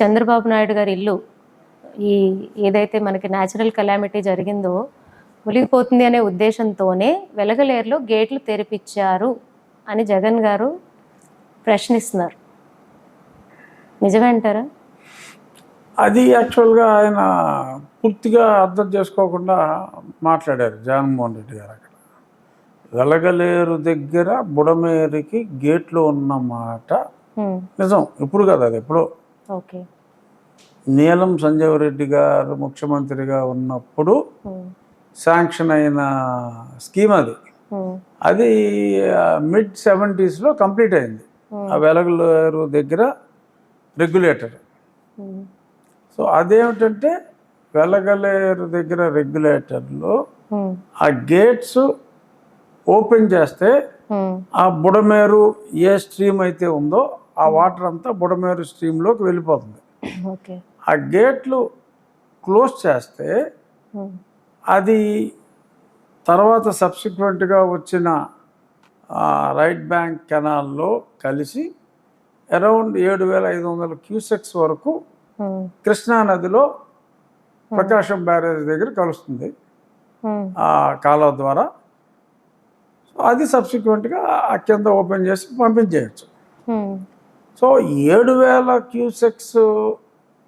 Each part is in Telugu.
చంద్రబాబు నాయుడు గారి ఇల్లు ఈ ఏదైతే మనకి న్యాచురల్ కలామిటీ జరిగిందో మునిగిపోతుంది అనే ఉద్దేశంతోనే వెలగలేరులో గేట్లు తెరిపించారు అని జగన్ గారు ప్రశ్నిస్తున్నారు. నిజమే అంటారా? అది యాక్చువల్గా ఆయన పూర్తిగా అర్థం చేసుకోకుండా మాట్లాడారు జగన్మోహన్ రెడ్డి గారు అక్కడ. వెలగలేరు దగ్గర బుడమేరికి గేట్లు ఉన్నమాట. నిజం ఇప్పుడు కదా అది ఎప్పుడో నీలం సంజీవ్ రెడ్డి గారు ముఖ్యమంత్రిగా ఉన్నప్పుడు హ్మ్, శాంక్షన్ అయిన స్కీమ్ అది. హ్మ్, అది మిడ్ సెవెంటీస్లో కంప్లీట్ అయింది. ఆ వెలగలేరు దగ్గర రెగ్యులేటర్ సో అదేమిటంటే వెలగలేరు దగ్గర రెగ్యులేటర్లో ఆ గేట్స్ ఓపెన్ చేస్తే ఆ బుడమేరు ఏ స్ట్రీమ్ అయితే ఉందో ఆ వాటర్ అంతా బుడమేరు స్ట్రీమ్లోకి వెళ్ళిపోతుంది. ఆ గేట్లు క్లోజ్ చేస్తే అది తర్వాత సబ్సిక్వెంట్గా వచ్చిన రైట్ బ్యాంక్ కెనాల్లో కలిసి అరౌండ్ ఏడు వేల ఐదు వందల క్యూసెక్స్ వరకు హ్మ్, కృష్ణా నదిలో ప్రకాశం బ్యారేజ్ దగ్గర కలుస్తుంది. ఆ కాలువ ద్వారా. సో అది సబ్సిక్వెంట్గా ఆ కింద ఓపెన్ చేసి పంపించేయచ్చు. సో ఏడు వేల క్యూసెక్స్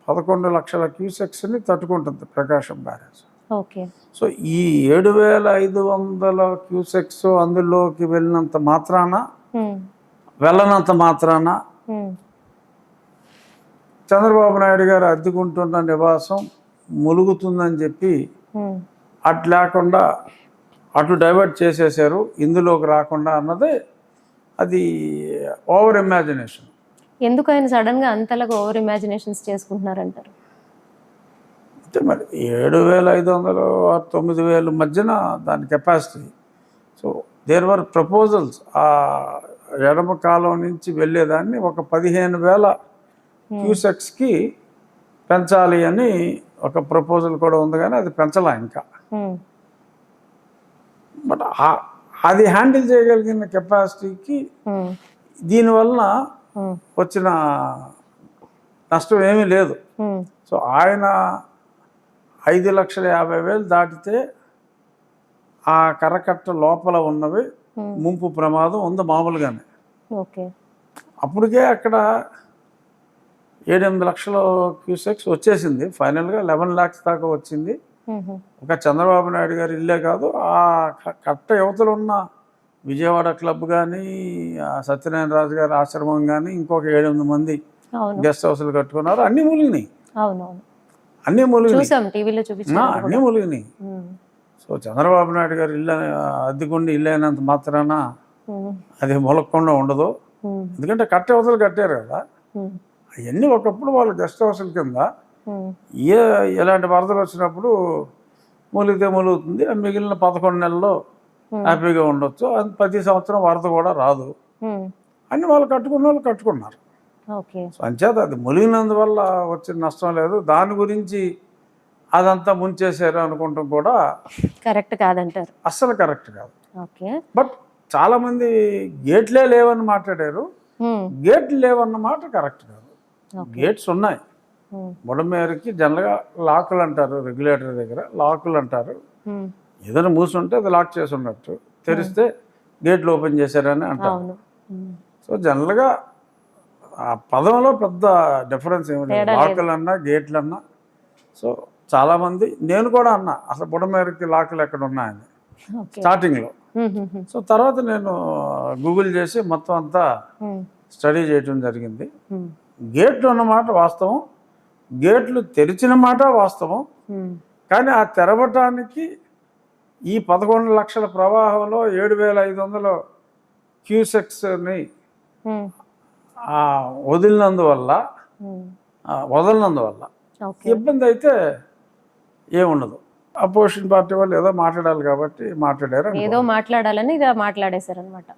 పదకొండు లక్షల క్యూసెక్స్ని తట్టుకుంటుంది ప్రకాశం బ్యారేజ్. ఓకే. సో ఈ ఏడు వేల ఐదు వందల క్యూసెక్స్ అందులోకి వెళ్ళినంత మాత్రాన వెళ్ళనంత మాత్రాన చంద్రబాబు నాయుడు గారు అద్దెకుంటున్న నివాసం ములుగుతుందని చెప్పి అటు లేకుండా అటు డైవర్ట్ చేసేసారు ఇందులోకి రాకుండా అన్నదే అది ఓవర్ ఇమాజినేషన్. ఎందుకు ఆయన సడన్గా అంతలాగా ఓవర్ ఇమాజినేషన్స్ చేసుకుంటున్నారంటారు? అంటే మరి ఏడు వేల ఐదు వందలు ఆరు తొమ్మిది వేలు మధ్యన దాని capacity so there were proposals ఆ ఎడమ కాలం నుంచి వెళ్ళేదాన్ని ఒక పదిహేను వేల క్యూసెక్స్కి పెంచాలి అని ఒక ప్రపోజల్ కూడా ఉంది కానీ అది పెంచలా ఇంకా. బట్ ఆ- అది హ్యాండిల్ చేయగలిగిన కెపాసిటీకి హ్మ్, దీనివల్ల వచ్చిన నష్టం ఏమీ లేదు. సో ఆయన ఐదు లక్షల యాభై వేలు దాటితే ఆ కరకట్ట లోపల ఉన్నవి. ముంపు ప్రమాదం ఉంది మామూలుగానే. ఓకే. అప్పటికే అక్కడ ఏడెనిమిది లక్షల క్యూసెక్స్ వచ్చేసింది. ఫైనల్గా లెవెన్ ల్యాక్స్ దాకా వచ్చింది. ఒక చంద్రబాబు నాయుడు గారు ఇల్లే కాదు ఆ కట్ట యువతలు ఉన్న విజయవాడ క్లబ్ కానీ సత్యనారాయణ రాజు గారి ఆశ్రమం కానీ ఇంకొక ఏడెనిమిది మంది గెస్ట్ హౌస్లు కట్టుకున్నారు. అన్నీ ములిగినాయి అవునవును. అన్నీ చూపించారు అన్నీ ములిగినాయి హ్మ్, సో చంద్రబాబు నాయుడు గారు ఇల్లు అద్దెకుండి ఇల్లు అయినంత మాత్రాన అది మొలక్కుండా ఉండదు. ఎందుకంటే కట్ట అవతలు కట్టారు కదా. అవన్నీ ఒకప్పుడు వాళ్ళు గెస్ట్ హౌస్ల కింద ఏ ఎలాంటి వరదలు వచ్చినప్పుడు మూలిగితే మూలుగుతుంది. మిగిలిన పదకొండు నెలల్లో. హ్యాపీగా ఉండొచ్చు. అది ప్రతి సంవత్సరం వరద కూడా రాదు. హ్మ్, అన్ని వాళ్ళు కట్టుకున్న వాళ్ళు కట్టుకున్నారు. అంచేత అది మునిగినందువల్ల వచ్చిన నష్టం లేదు. దాని గురించి అదంతా ముంచేశారు అనుకుంటాం కూడా కరెక్ట్ కాదంటారు. అస్సలు కరెక్ట్ కాదు. బట్ చాలామంది గేట్లే లేవని మాట్లాడారు. హ్మ్, గేట్లు లేవన్న మాట కరెక్ట్ కాదు. గేట్స్ ఉన్నాయి. బుడమేరుకి జనరల్గా లాకులు అంటారు రెగ్యులేటర్ దగ్గర లాకులు అంటారు. ఏదైనా మూసుంటే అది లాక్ చేసి ఉన్నట్టు తెరిస్తే గేట్లు ఓపెన్ చేశారని అంటారు. సో జనరల్గా ఆ పదంలో పెద్ద డిఫరెన్స్ ఏమి గేట్లు అన్నా సో చాలామంది నేను కూడా అన్నా అసలు బుడమేరుకి లాకులు ఎక్కడ ఉన్నాయని స్టార్టింగ్లో. సో తర్వాత నేను గూగుల్ చేసి మొత్తం అంతా స్టడీ చేయడం జరిగింది. గేట్లు ఉన్నమాట వాస్తవం. గేట్లు తెరిచిన మాట వాస్తవం. కానీ ఆ తెరవటానికి ఈ పదకొండు లక్షల ప్రవాహంలో ఏడు వేల ఐదు వందల క్యూసెక్స్ని వదిలినందువల్ల వదలనందువల్ల ఇబ్బంది అయితే ఏముండదు. అపోజిషన్ పార్టీ వాళ్ళు ఏదో మాట్లాడాలి కాబట్టి మాట్లాడారు. ఏదో మాట్లాడాలని ఇక మాట్లాడేశారు అనమాట